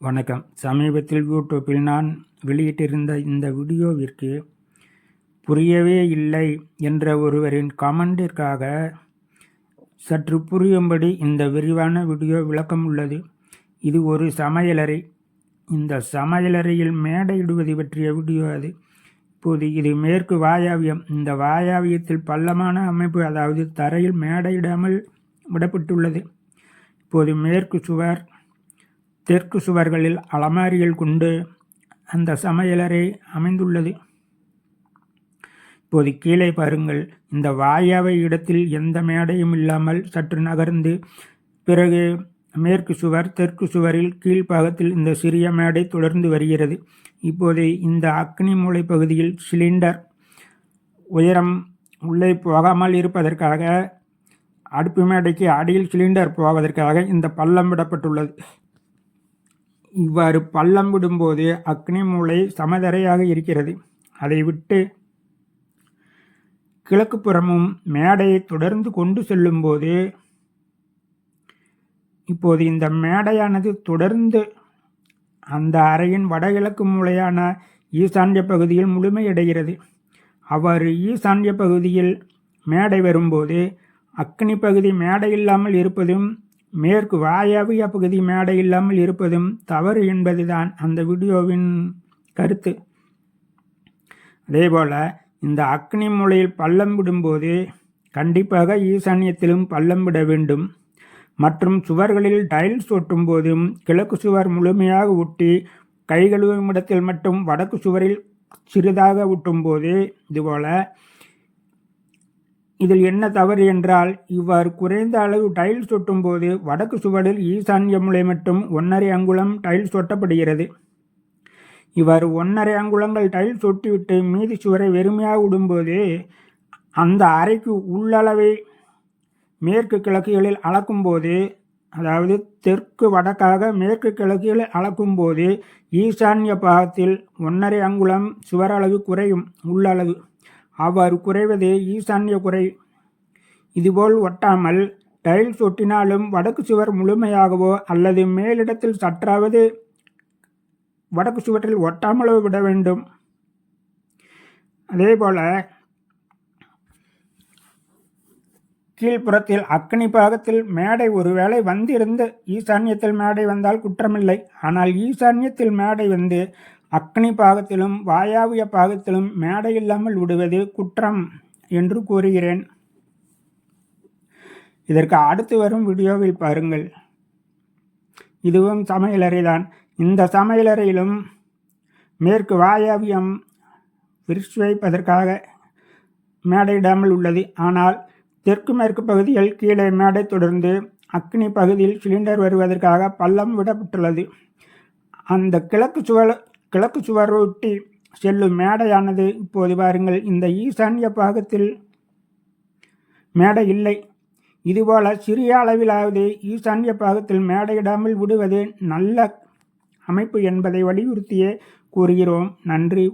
வணக்கம். சமீபத்தில் யூடியூப்பில் நான் வெளியிட்டிருந்த இந்த வீடியோவிற்கு புரியவே இல்லை என்ற ஒருவரின் கமெண்டிற்காக சற்று புரியும்படி இந்த விரிவான வீடியோ விளக்கம் உள்ளது. இது ஒரு சமையலறை. இந்த சமையலறையில் மேடையிடுவது பற்றிய வீடியோ அது. இப்போது இது மேற்கு வாயாவியம். இந்த வாயாவியத்தில் பள்ளமான அமைப்பு அதாவது தரையில் மேடையிடாமல் விடப்பட்டுள்ளது. இப்போது மேற்கு சுவர் தெற்கு சுவர்களில் அலமாரிகள் கொண்டு அந்த சமையலறை அமைந்துள்ளது. இப்போது கீழே பாருங்கள். இந்த வாயாவை இடத்தில் எந்த மேடையும் இல்லாமல் சற்று நகர்ந்து பிறகு மேற்கு சுவர் தெற்கு சுவரில் கீழ்ப்பாகத்தில் இந்த சிறிய மேடை தொடர்ந்து வருகிறது. இப்போது இந்த அக்னி மூளை பகுதியில் சிலிண்டர் உயரம் உள்ளே போகாமல் இருப்பதற்காக அடுப்பு மேடைக்கு அடியில் சிலிண்டர் போவதற்காக இந்த பள்ளம் விடப்பட்டுள்ளது. இவ்வாறு பள்ளம் விடும்போது அக்னி மூளை சமதரையாக இருக்கிறது. அதை விட்டு கிழக்கு புறமும் மேடையை தொடர்ந்து கொண்டு செல்லும்போது இப்போது இந்த மேடையானது தொடர்ந்து அந்த அறையின் வடகிழக்கு மூலையான ஈசான்ய பகுதியில் முழுமையடைகிறது. அவ்வாறு ஈசான்ய பகுதியில் மேடை வரும்போது அக்னி பகுதி மேடை இல்லாமல் இருப்பதும் மேற்கு வாயவிய பகுதி மேடை இல்லாமல் இருப்பதும் தவறு என்பதுதான் அந்த வீடியோவின் கருத்து. அதேபோல் இந்த அக்னி மூலையில் பள்ளம் விடும்போது கண்டிப்பாக ஈசான்யத்திலும் பள்ளம் விட வேண்டும். மற்றும் சுவர்களில் டைல்ஸ் ஒட்டும் போதும் கிழக்கு சுவர் முழுமையாக ஒட்டி கை இடத்தில் மட்டும் வடக்கு சுவரில் சிறிதாக ஒட்டும் போது இதுபோல் இதில் என்ன தவறு என்றால் இவ்வாறு குறைந்த அளவு டைல்ஸ் ஒட்டும்போது வடக்கு சுவடில் ஈசான்ய முளை மட்டும் ஒன்றரை அங்குலம் டைல்ஸ் ஒட்டப்படுகிறது இவ்வாறு ஒன்றரை அங்குலங்கள் டைல்ஸ் ஒட்டிவிட்டு மீதி சுவரை வெறுமையாக விடும்போது அந்த அறைக்கு உள்ளளவை மேற்கு கிழக்குகளில் அளக்கும்போது அதாவது தெற்கு வடக்காக மேற்கு கிழக்குகளில் அளக்கும்போது ஈசான்ய பாகத்தில் ஒன்றரை அங்குலம் சுவரளவு குறையும் உள்ளளவு. அவ்வாறு குறைவது ஈசான்ய குறை. இதுபோல் ஒட்டாமல் டைல்ஸ் ஒட்டினாலும் வடக்கு சுவர் முழுமையாகவோ அல்லது மேலிடத்தில் சற்றாவது வடக்கு சுவற்றில் ஒட்டாமலோ விட வேண்டும். அதேபோல் கீழ்ப்புறத்தில் அக்னி பாகத்தில் மேடை ஒருவேளை வந்திருந்து ஈசான்யத்தில் மேடை வந்தால் குற்றமில்லை. ஆனால் ஈசான்யத்தில் மேடை வந்து அக்னி பாகத்திலும் வாயாவிய பாகத்திலும் மேடை இல்லாமல் விடுவது குற்றம் என்று கூறுகிறேன். இதற்கு அடுத்து வரும் வீடியோவில் பாருங்கள். இதுவும் சமையலறை தான் இந்த சமையலறையிலும் மேற்கு வாயாவியம் விரிச்சு வைப்பதற்காக மேடையிடாமல் உள்ளது. ஆனால் தெற்கு மேற்கு பகுதியில் கீழே மேடை தொடர்ந்து அக்னி பகுதியில் சிலிண்டர் வருவதற்காக பள்ளம் விடப்பட்டுள்ளது. அந்த கிழக்கு சுவல் கிழக்கு சுவர் ஒட்டி செல்லும் மேடையானது இப்போது பாருங்கள் இந்த ஈசான்ய பாகத்தில் மேடை இல்லை. இதுபோல சிறிய அளவிலாவது ஈசான்ய பாகத்தில் மேடையிடாமல் விடுவது நல்ல அமைப்பு என்பதை வலியுறுத்தியே கூறுகிறோம். நன்றி.